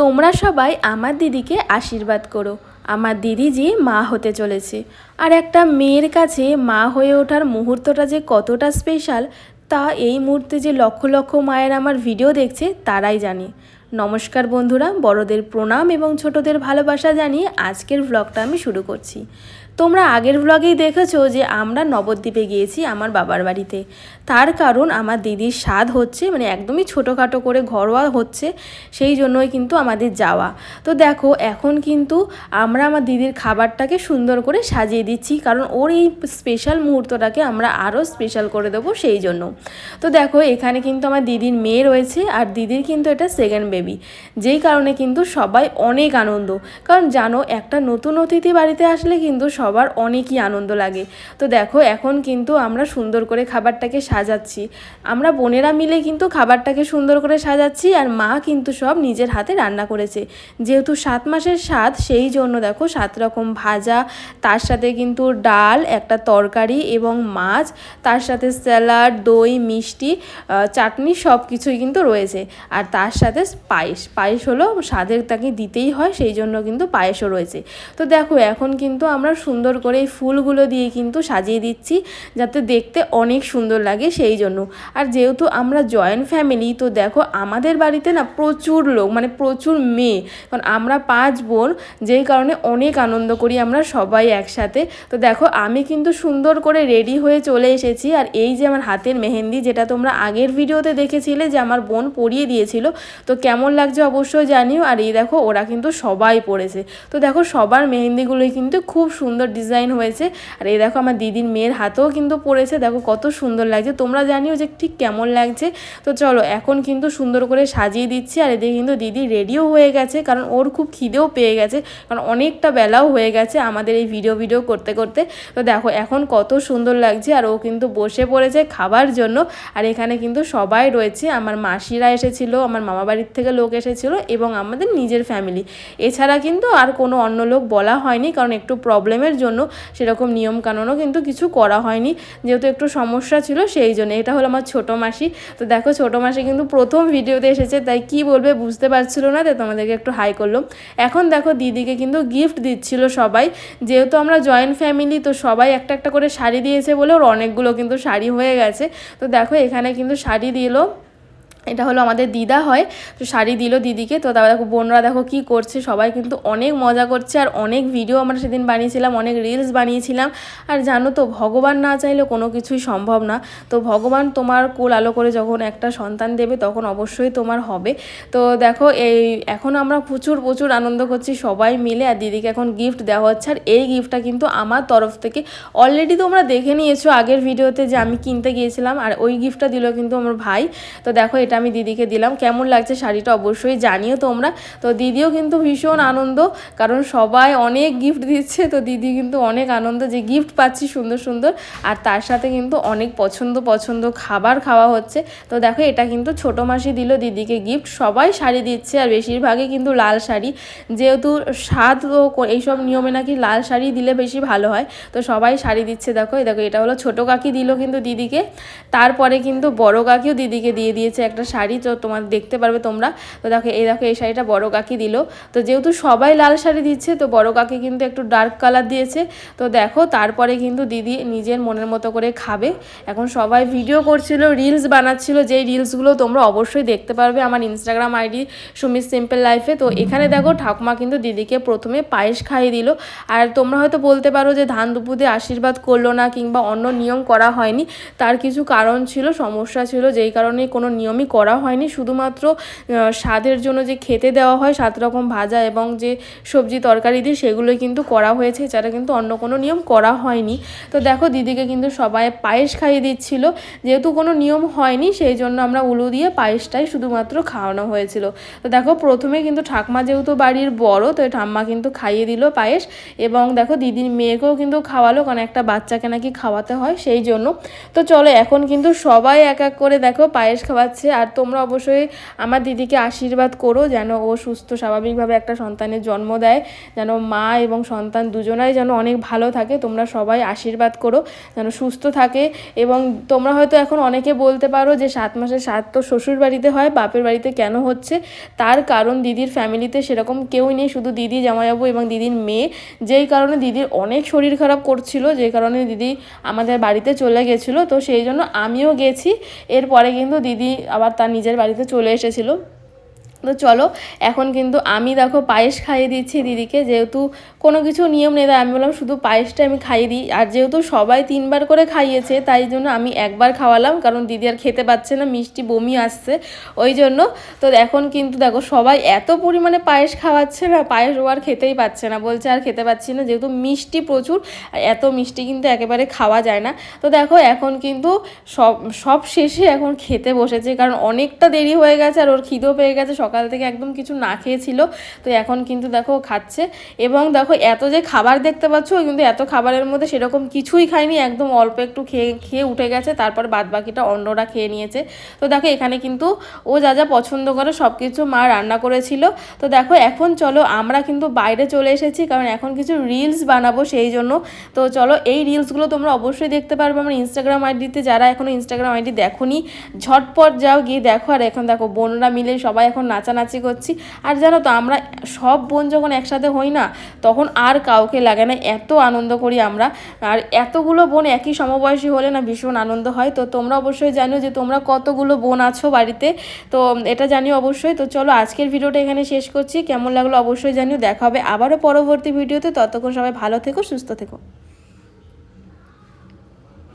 তোমরা সবাই আমার দিদিকে আশীর্বাদ করো। আমার দিদি যে মা হতে চলেছে। আর একটা মেয়ের কাছে মা হয়ে ওঠার মুহূর্তটা যে কতটা স্পেশাল তা এই মুহূর্তে যে লক্ষ লক্ষ মায়ের আমার ভিডিও দেখছে, তারাই জানে। নমস্কার বন্ধুরা, বড়দের প্রণাম এবং ছোটদের ভালোবাসা জানিয়ে আজকের ভ্লগটা আমি শুরু করছি। তোমরা আগের ভ্লগেই দেখেছ যে আমরা নবদ্বীপে গিয়েছি আমার বাবার বাড়িতে। তার কারণ আমার দিদির স্বাদ হচ্ছে মানে একদমই ছোটোখাটো করে ঘরোয়া হচ্ছে, সেই জন্যই কিন্তু আমাদের যাওয়া। তো দেখো, এখন কিন্তু আমরা আমার দিদির খাবারটাকে সুন্দর করে সাজিয়ে দিচ্ছি, কারণ ওর এই স্পেশাল মুহূর্তটাকে আমরা আরও স্পেশাল করে দেবো সেই জন্য। তো দেখো, এখানে কিন্তু আমার দিদির মেয়ে রয়েছে আর দিদির কিন্তু এটা সেকেন্ড বেবি যেই কারণে কিন্তু সবাই অনেক আনন্দ। কারণ জানো, একটা নতুন অতিথি বাড়িতে আসলে কিন্তু সবার অনেকই আনন্দ লাগে। তো দেখো, এখন কিন্তু আমরা সুন্দর করে খাবারটাকে সাজাচ্ছি। আমরা বোনেরা মিলে কিন্তু খাবারটাকে সুন্দর করে সাজাচ্ছি আর মা কিন্তু সব নিজের হাতে রান্না করেছে। যেহেতু সাত মাসের স্বাদ, সেই জন্য দেখো সাত রকম ভাজা, তার সাথে কিন্তু ডাল, একটা তরকারি এবং মাছ, তার সাথে স্যালাড, দই, মিষ্টি চাটনি সব কিছুই কিন্তু রয়েছে। আর তার সাথে পায়েস। পায়েস হলো স্বাদের তাকে দিতেই হয়, সেই জন্য কিন্তু পায়েসও রয়েছে। তো দেখো, এখন কিন্তু আমরা সুন্দর করে এই ফুলগুলো দিয়ে কিন্তু সাজিয়ে দিচ্ছি, যাতে দেখতে অনেক সুন্দর লাগে সেই জন্য। আর যেহেতু আমরা জয়েন্ট ফ্যামিলি তো দেখো আমাদের বাড়িতে না প্রচুর লোক মানে প্রচুর মেয়ে। কারণ আমরা পাঁচ বোন, যেই কারণে অনেক আনন্দ করি আমরা সবাই একসাথে। তো দেখো আমি কিন্তু সুন্দর করে রেডি হয়ে চলে এসেছি। আর এই যে আমার হাতের মেহেন্দি, যেটা তোমরা আগের ভিডিওতে দেখেছিলে যে আমার বোন পরিয়ে দিয়েছিল, তো কেমন লাগছে অবশ্যই জানিও। আর এই দেখো ওরা কিন্তু সবাই পড়েছে তো দেখো সবার মেহেন্দিগুলোই কিন্তু খুব সুন্দর ডিজাইন হয়েছে। আর এই দেখো আমার দিদির মেয়ের হাতেও কিন্তু পড়েছে। দেখো কত সুন্দর লাগছে। তোমরা জানিও যে ঠিক কেমন লাগছে। তো চলো, এখন কিন্তু সুন্দর করে সাজিয়ে দিচ্ছি। আর এদিকে কিন্তু দিদি রেডিও হয়ে গেছে। কারণ ওর খুব খিদেও পেয়ে গেছে। কারণ অনেকটা বেলাও হয়ে গেছে আমাদের এই ভিডিও ভিডিও করতে করতে। তো দেখো, এখন কত সুন্দর লাগছে। আর ও কিন্তু বসে পড়েছে খাবার জন্য। আর এখানে কিন্তু সবাই রয়েছে। আমার মাসিরা এসেছিল, আমার মামা বাড়ির থেকে লোক এসেছিল এবং আমাদের নিজের ফ্যামিলি এছাড়া কিন্তু আর কোনো অন্য লোক বলা হয়নি। কারণ একটু প্রবলেমের জন্য সেরকম নিয়ম কানুনও কিন্তু কিছু করা হয়নি। যেহেতু একটু সমস্যা ছিল, সেই জন্য। এটা হলো আমার ছোটো মাসি। তো দেখো, ছোটো মাসি কিন্তু প্রথম ভিডিওতে এসেছে, তাই কি বলবে বুঝতে পারছিল না, তাই তোমাদেরকে একটু হাই করল এখন দেখো, দিদিকে কিন্তু গিফট দিচ্ছিল সবাই। যেহেতু আমরা জয়েন্ট ফ্যামিলি তো সবাই একটা একটা করে শাড়ি দিয়েছে বলে ওর অনেকগুলো কিন্তু শাড়ি হয়ে গেছে। তো দেখো, এখানে কিন্তু শাড়ি দিল। এটা হলো আমাদের দিদা হয়, তো শাড়ি দিল দিদিকে, তো তারপর দেখো বোনরা দেখো কি করছে, সবাই কিন্তু অনেক মজা করছে আর অনেক ভিডিও আমরা সেদিন বানিয়েছিলাম, অনেক রিলস বানিয়েছিলাম। আর জানো তো, ভগবান না চাইলে কোনো কিছুই সম্ভব না। তো ভগবান তোমার কোল আলো করে যখন একটা সন্তান দেবে, তখন অবশ্যই তোমার হবে। তো দেখো এই, এখন আমরা প্রচুর প্রচুর আনন্দ করছি সবাই মিলে আর দিদিকে এখন গিফট দেওয়া হচ্ছে। আর এই গিফটটা কিন্তু আমার তরফ থেকে অলরেডি তোমরা দেখে নিয়েছো আগের ভিডিওতে যে আমি কিনতে গিয়েছিলাম, আর ওই গিফটটা দিল কিন্তু আমার ভাই। তো দেখো এটা আমি দিদিকে দিলাম। কেমন লাগছে শাড়িটা অবশ্যই জানিও তোমরা। তো দিদিও কিন্তু ভীষণ আনন্দ, কারণ সবাই অনেক গিফট দিচ্ছে। তো দিদি কিন্তু অনেক আনন্দ যে গিফট পাচ্ছি সুন্দর সুন্দর। আর তার সাথে কিন্তু অনেক পছন্দ পছন্দ খাবার খাওয়া হচ্ছে। তো দেখো, এটা কিন্তু ছোটো মাসি দিল দিদিকে গিফট সবাই শাড়ি দিচ্ছে আর বেশিরভাগই কিন্তু লাল শাড়ি। যেহেতু স্বাদ ও এইসব নিয়মে নাকি লাল শাড়ি দিলে বেশি ভালো হয়। তো সবাই শাড়ি দিচ্ছে, দেখো। এই দেখো, এটা হলো ছোটো কাকি দিল কিন্তু দিদিকে। তারপরে কিন্তু বড় কাকিও দিদিকে দিয়ে দিয়েছে একটা শাড়ি, তো তোমার দেখতে পারবে তোমরা। তো দেখো, এই দেখো, এই শাড়িটা বড় কাকি দিল। তো যেহেতু সবাই লাল শাড়ি দিচ্ছে, তো বড় কাকি কিন্তু একটু ডার্ক কালার দিয়েছে। তো দেখো, তারপরে কিন্তু দিদি নিজের মনের মতো করে খাবে। এখন সবাই ভিডিও করছিল রিলস বানাচ্ছিল। যেই রিলসগুলো তোমরা অবশ্যই দেখতে পারবে আমার ইনস্টাগ্রাম আইডি সুমিত সিম্পল লাইফে তো এখানে দেখো, ঠাকুমা কিন্তু দিদিকে প্রথমে পায়েস খাইয়ে দিল। আর তোমরা হয়তো বলতে পারো যে, ধান দুপুদে আশীর্বাদ করল না কিংবা অন্য নিয়ম করা হয়নি। তার কিছু কারণ ছিল, সমস্যা ছিল। যেই কারণে কোনো নিয়মই করা হয়নি। শুধুমাত্র স্বাদের জন্য যে খেতে দেওয়া হয় সাত রকম ভাজা এবং যে সবজি তরকারি দিয়ে সেগুলোই কিন্তু করা হয়েছে। এছাড়া কিন্তু অন্য কোনো নিয়ম করা হয়নি। তো দেখো, দিদিকে কিন্তু সবাই পায়েস খাইয়ে দিচ্ছিল। যেহেতু কোনো নিয়ম হয়নি, সেই জন্য আমরা উলু দিয়ে পায়েসটাই শুধুমাত্র খাওয়ানো হয়েছিল। তো দেখো, প্রথমে কিন্তু ঠাকমা যেহেতু বাড়ির বড়, তো ঠাম্মা কিন্তু খাইয়ে দিল পায়েস এবং দেখো, দিদির মেয়েকেও কিন্তু খাওয়ালো, কারণ একটা বাচ্চাকে নাকি খাওয়াতে হয় সেই জন্য। তো চলো, এখন কিন্তু সবাই এক এক করে দেখো পায়েস খাওয়াচ্ছে। আর তোমরা অবশ্যই আমার দিদিকে আশীর্বাদ করো যেন ও সুস্থ, স্বাভাবিকভাবে একটা সন্তানের জন্ম দেয়, যেন মা এবং সন্তান দুজনাই যেন অনেক ভালো থাকে। তোমরা সবাই আশীর্বাদ করো, যেন সুস্থ থাকে এবং তোমরা হয়তো এখন অনেকে বলতে পারো যে সাত মাসের সাত তো শ্বশুর বাড়িতে হয়, বাপের বাড়িতে কেন হচ্ছে? তার কারণ দিদির ফ্যামিলিতে সেরকম কেউই নেই, শুধু দিদি জামাইবাবু এবং দিদির মেয়ে। যেই কারণে দিদির অনেক শরীর খারাপ করছিল যেই কারণে দিদি আমাদের বাড়িতে চলে গেছিল। তো সেই জন্য আমিও গেছি। এরপরে কিন্তু দিদি আবার তার নিজের বাড়িতে চলে এসেছিল। তো চলো, এখন কিন্তু আমি দেখো পায়েস খাইয়ে দিচ্ছি দিদিকে, যেহেতু কোনো কিছু নিয়ম নেই আমি বললাম শুধু পায়েসটা আমি খাইয়ে দিই। আর যেহেতু সবাই তিনবার করে খাইয়েছে, তাই জন্য আমি একবার খাওয়ালাম, কারণ দিদি আর খেতে পাচ্ছে না, মিষ্টি বমি আসছে, ওই জন্য। তো এখন কিন্তু দেখো সবাই এত পরিমাণে পায়েস খাওয়াচ্ছে না, পায়েস ও আর খেতেই পাচ্ছে না, বলছে আর খেতে পাচ্ছি না, যেহেতু মিষ্টি প্রচুর, আর এত মিষ্টি কিন্তু একেবারে খাওয়া যায় না। তো দেখো এখন কিন্তু সব সব শেষে এখন খেতে বসেছে, কারণ অনেকটা দেরি হয়ে গেছে, আর ওর খিদেও পেয়ে গেছে থেকে একদম কিছু না খেয়েছিল, তো এখন কিন্তু দেখো খাচ্ছে। এবং দেখো এত যে খাবার দেখতে পাচ্ছ কিন্তু এত খাবারের মধ্যে সেরকম কিছুই খায়নি, একদম অল্প একটু খেয়ে খেয়ে উঠে গেছে, তারপর বাদ বাকিটা অন্যরা খেয়ে নিয়েছে। তো দেখো এখানে কিন্তু ও যা যা পছন্দ করে সব কিছু মা রান্না করেছিল। তো দেখো এখন চলো আমরা কিন্তু বাইরে চলে এসেছি, কারণ এখন কিছু রিলস বানাবো সেই জন্য। তো চলো এই রিলসগুলো তোমরা অবশ্যই দেখতে পারবে আমার ইনস্টাগ্রাম আইডিতে যারা এখনও ইনস্টাগ্রাম আইডি দেখোনি, ঝটপট যাও গিয়ে দেখো। আর এখন দেখো বোনরা মিলে সবাই এখন নাচানাচি করছি। আর জানো তো, আমরা সব বোন যখন একসাথে হই না, তখন আর কাউকে লাগে না, এত আনন্দ করি আমরা। আর এতগুলো বোন একই সমবয়সী হলে না ভীষণ আনন্দ হয়। তো তোমরা অবশ্যই জানো যে তোমরা কতগুলো বোন আছো বাড়িতে। তো এটা জানিও অবশ্যই। তো চলো আজকের ভিডিওটা এখানে শেষ করছি। কেমন লাগল অবশ্যই জানিও। দেখা হবে আবারও পরবর্তী ভিডিওতে। ততক্ষণ সবাই ভালো থেকো, সুস্থ থেকো।